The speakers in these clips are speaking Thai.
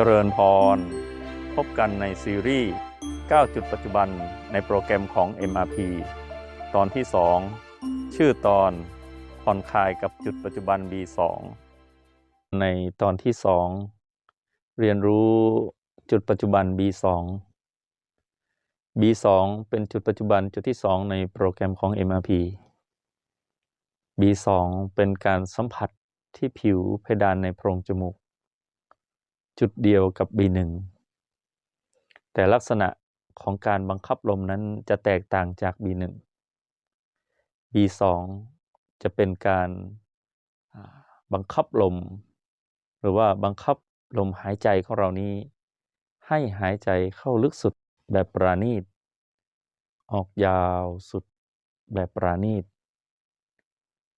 เจริญพร พบกันในซีรีส์ 9 จุดปัจจุบันในโปรแกรมของ MRP ตอนที่ 2 ชื่อตอนผ่อนคลายกับจุดปัจจุบัน B2 ในตอนที่ 2 เรียนรู้จุดปัจจุบัน B2 B2 เป็นจุดปัจจุบันจุดที่ 2 ในโปรแกรมของ MRP B2 เป็นการสัมผัสที่ผิวเพดานในโพรงจมูก จุดเดียวกับ B1 แต่ลักษณะของการบังคับลมนั้นจะแตกต่างจาก B1 B2 จะเป็นการบังคับลม หรือว่าบังคับลมหายใจของเรานี้ ให้หายใจเข้าลึกสุดแบบปราณีต ออกยาวสุดแบบปราณีต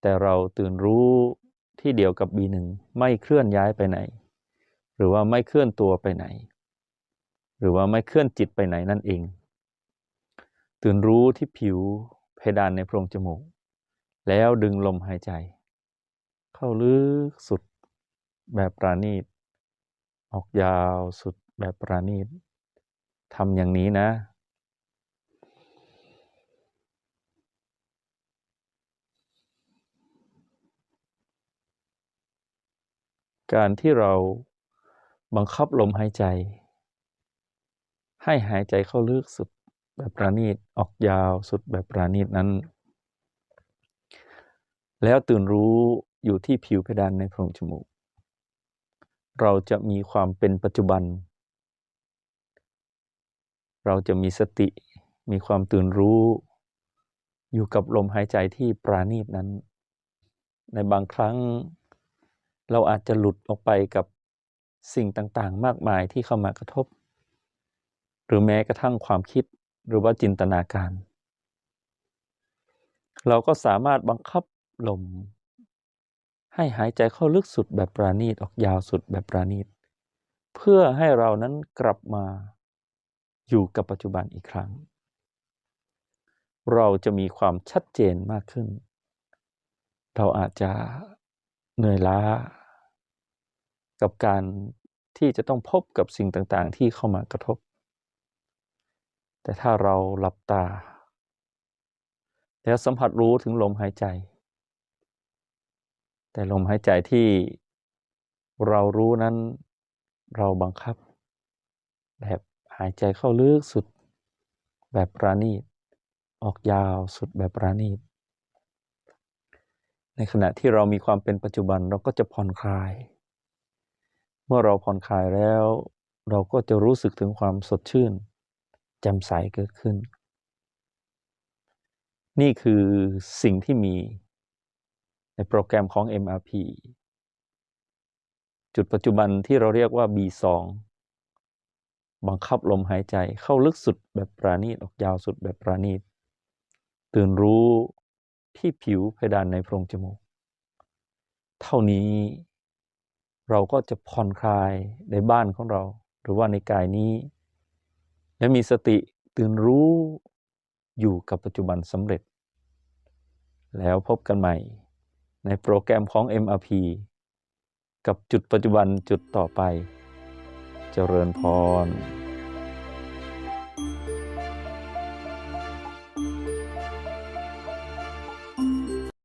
แต่เราตื่นรู้ที่เดียวกับ B1 ไม่เคลื่อนย้ายไปไหน หรือว่าไม่เคลื่อนตัวไปไหน หรือว่าไม่เคลื่อนจิตไปไหนนั่นเอง ตื่นรู้ที่ผิวเพดานในโพรงจมูก แล้วดึงลมหายใจ เข้าลึกสุดแบบปราณีต ออกยาวสุดแบบปราณีตทำอย่างนี้นะการที่เรา บังคับลมหายใจ ให้หายใจเข้าลึกสุดแบบประณีตออกยาวสุดแบบประณีตนั้น แล้วตื่นรู้อยู่ที่ผิวเพดานในโพรงจมูก เราจะมีความเป็นปัจจุบัน เราจะมีสติมีความตื่นรู้อยู่กับลมหายใจที่ปราณีตนั้น ในบางครั้งเราอาจจะหลุดออกไปกับ สิ่งต่างๆ มากมายที่เข้ามากระทบ หรือแม้กระทั่งความคิดหรือว่าจินตนาการ เราก็สามารถบังคับลม ให้หายใจเข้าลึกสุดแบบปราณีตออกยาวสุดแบบปราณีตเพื่อให้เรานั้นกลับมาอยู่กับปัจจุบันอีกครั้ง เราจะมีความชัดเจนมากขึ้น เราอาจจะเหนื่อยล้า กับการที่จะต้องพบกับสิ่งต่างๆ ที่เข้ามากระทบ แต่ถ้าเราหลับตา แล้วสัมผัสรู้ถึงลมหายใจ แต่ลมหายใจที่เรารู้นั้นเราบังคับ แบบหายใจเข้าลึกสุดแบบปราณีต ออกยาวสุดแบบปราณีต ในขณะที่เรามีความเป็นปัจจุบันเราก็จะผ่อนคลาย มื่อเราผ่อนคลายแล้ว เราก็จะรู้สึกถึงความสดชื่นแจ่มใสเกิดขึ้น นี่คือสิ่งที่มีในโปรแกรมของ MRP จุดปัจจุบันที่เราเรียกว่า B2 บังคับลมหายใจเข้าลึกสุดแบบปราณีตออกยาวสุดแบบปราณีตตื่นรู้ที่ผิวเพดานในโพรงจมูก เท่านี้ เราก็จะผ่อนคลายในบ้านของเรา หรือว่าในกายนี้ และมีสติตื่นรู้อยู่กับปัจจุบันสำเร็จ แล้วพบกันใหม่ ในโปรแกรมของ MRP กับจุดปัจจุบันจุดต่อไป เจริญพร